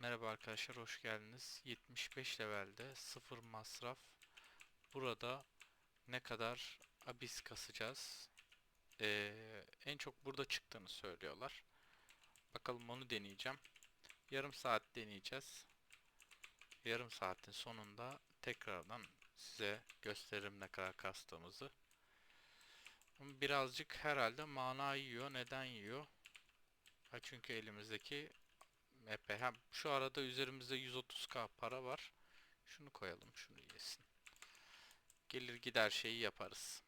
Merhaba arkadaşlar, hoş geldiniz. 75 levelde sıfır masraf. Burada ne kadar abis kasacağız? Ee, en çok burada çıktığını söylüyorlar. Bakalım onu deneyeceğim. Yarım saat deneyeceğiz. Yarım saatin sonunda tekrardan size gösteririm ne kadar kastığımızı. Birazcık herhalde mana yiyor. Neden yiyor? Ha çünkü elimizdeki MP. Ha, şu arada üzerimizde 130k para var. Şunu koyalım, şunu yesin. Gelir gider şeyi yaparız.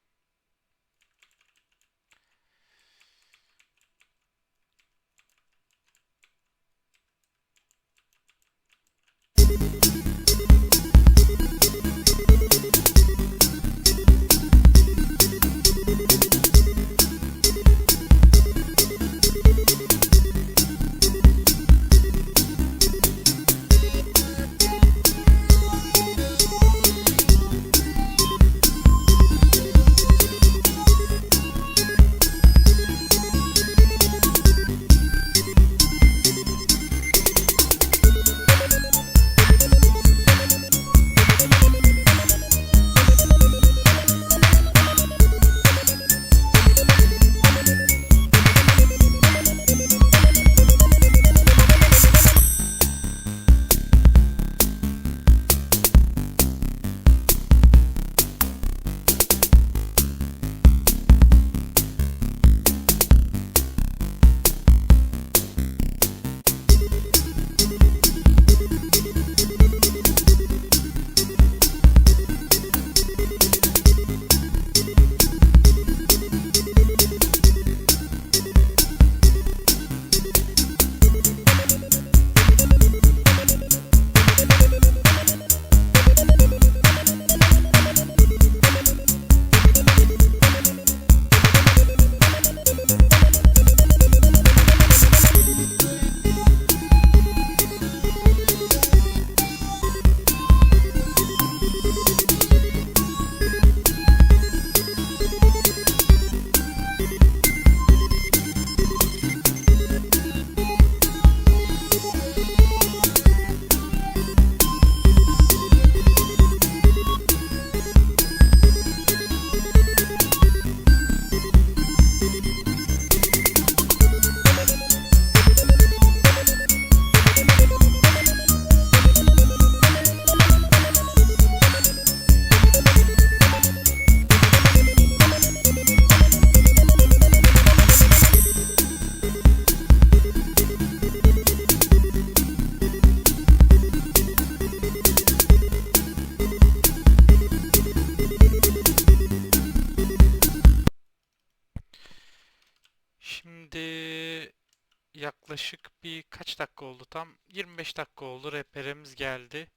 Yaklaşık bir kaç dakika oldu tam? 25 dakika oldu. Reperemiz geldi.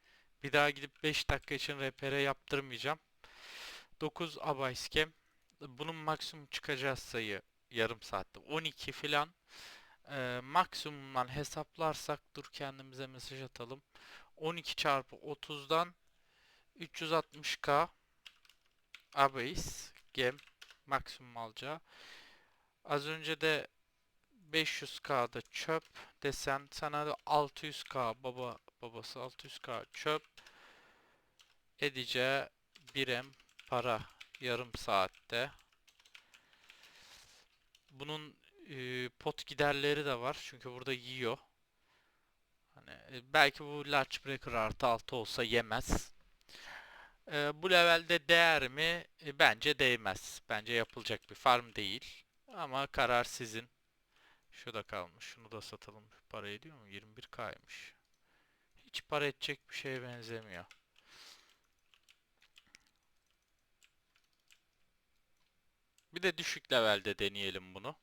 Bir daha gidip 5 dakika için repere yaptırmayacağım. 9 abayskem. Bunun maksimum çıkacağı sayı yarım saatte 12 filan. Ee, maksimumdan hesaplarsak dur kendimize mesaj atalım. 12 çarpı 30'dan 360k abase gem maksimum alacağı. Az önce de 500k'da çöp desen sana da 600k baba babası 600k çöp edeceği birem para yarım saatte. Bunun e, pot giderleri de var çünkü burada yiyor. Hani e, belki bu large breaker artı 6 olsa yemez. E, bu levelde değer mi? E, bence değmez. Bence yapılacak bir farm değil. Ama karar sizin. Şu da kalmış. Şunu da satalım. Para ediyor mu? 21k'ymış. Hiç para edecek bir şeye benzemiyor. Bir de düşük levelde deneyelim bunu.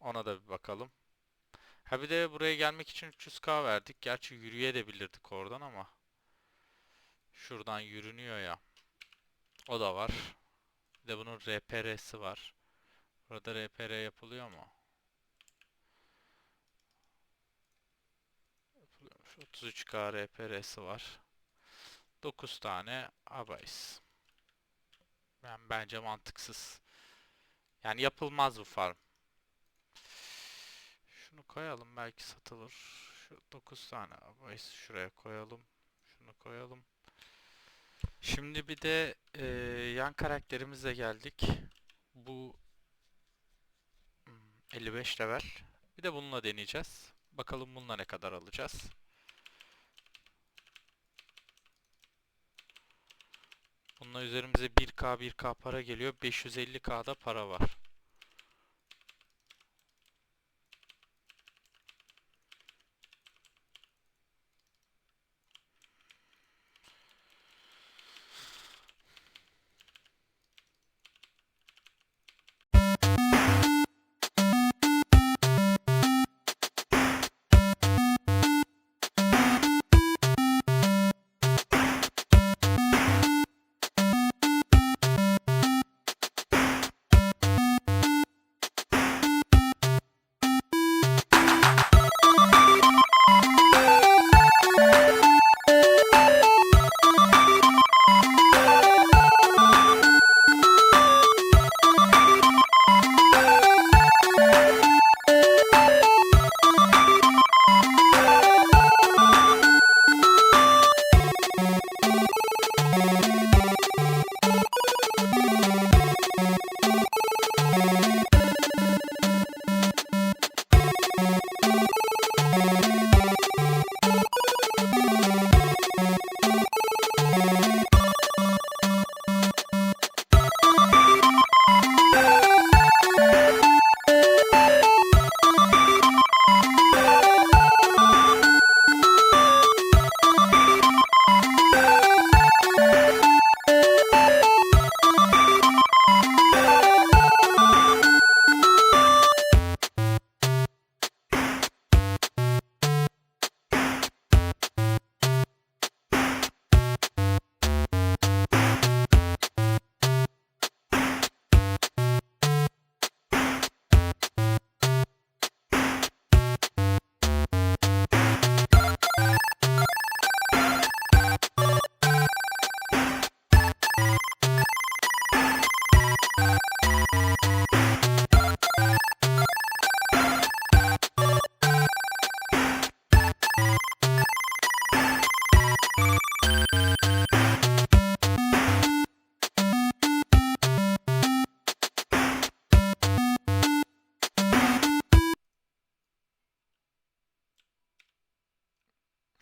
Ona da bir bakalım. Ha bir de buraya gelmek için 300k verdik. Gerçi yürüyebilirdik oradan ama. Şuradan yürünüyor ya. O da var. Bir de bunun RPR'si var. Burada RPR yapılıyor mu? 33K RPR'si var. 9 tane Abayс. Ben bence mantıksız. Yani yapılmaz bu farm. Şunu koyalım belki satılır. Şu 9 tane Device şuraya koyalım. Şunu koyalım. Şimdi bir de eee, yan karakterimizle geldik. Bu hmm, 55 level. Bir de bununla deneyeceğiz. Bakalım bununla ne kadar alacağız. Bununla üzerimize 1k 1k para geliyor. 550k'da para var.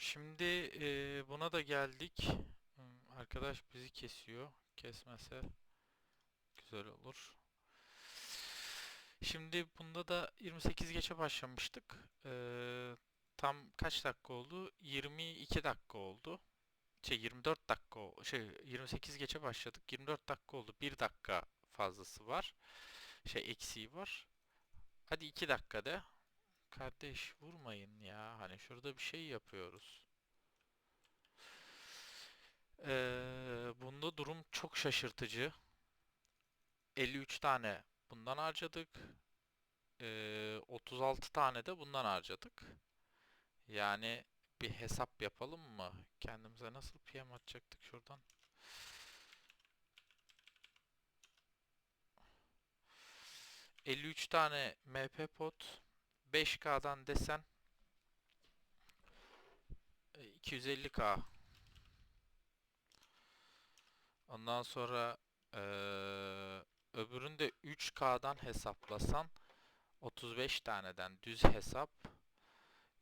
Şimdi eee, buna da geldik. Hmm, Arkadaş bizi kesiyor. Kesmese güzel olur. Şimdi bunda da 28 geçe başlamıştık. Eee, tam kaç dakika oldu? 22 dakika oldu. Şey 24 dakika şey 28 geçe başladık. 24 dakika oldu. 1 dakika fazlası var. Şey eksiği var. Hadi 2 dakika de. Kardeş vurmayın ya. Hani şurada bir şey yapıyoruz. Ee, bunda durum çok şaşırtıcı. 53 tane bundan harcadık. Ee, 36 tane de bundan harcadık. Yani bir hesap yapalım mı? Kendimize nasıl PM atacaktık şuradan? ...53 tane MP pot... ...5K'dan desen... e, ...250K... Ondan sonra... eee öbürünü de 3K'dan hesaplasan... ...35 taneden düz hesap...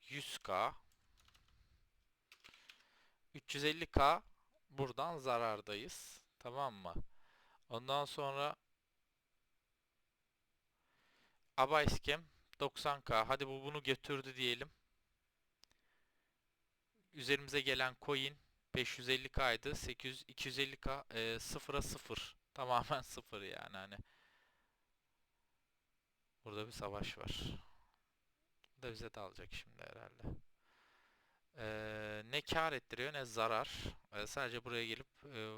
...100K... ...350K... ...buradan zarardayız. Tamam mı? Ondan sonra... Abayskem 90k. Hadi bu bunu götürdü diyelim. Üzerimize gelen coin 550k'ydı. 800 250k e, sıfıra sıfır. Tamamen sıfır yani hani. Burada bir savaş var. Bu da bize dalacak şimdi herhalde. Ee, ne kar ettiriyor ne zarar. Ee, sadece buraya gelip e,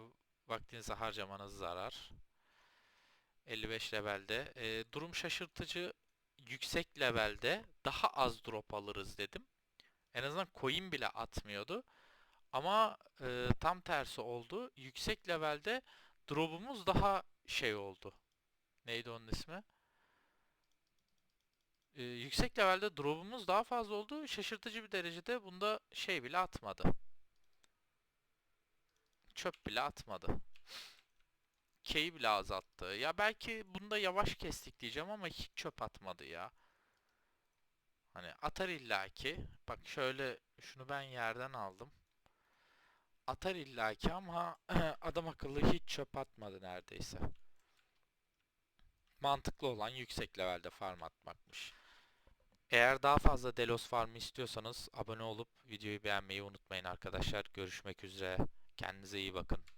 vaktinizi harcamanız zarar. 55 levelde. Ee, durum şaşırtıcı. Yüksek levelde daha az drop alırız dedim. En azından coin bile atmıyordu. Ama e, tam tersi oldu. Yüksek levelde drop'umuz daha şey oldu. Neydi onun ismi? Ee, yüksek levelde drop'umuz daha fazla oldu. Şaşırtıcı bir derecede bunda şey bile atmadı. Çöp bile atmadı. K'yi bile azalttı. Ya belki bunda yavaş kestik diyeceğim ama hiç çöp atmadı ya. Hani atar illaki. Bak şöyle şunu ben yerden aldım. Atar illaki ama adam akıllı hiç çöp atmadı neredeyse. Mantıklı olan yüksek levelde farm atmakmış. Eğer daha fazla Delos farmı istiyorsanız abone olup videoyu beğenmeyi unutmayın arkadaşlar. Görüşmek üzere. Kendinize iyi bakın.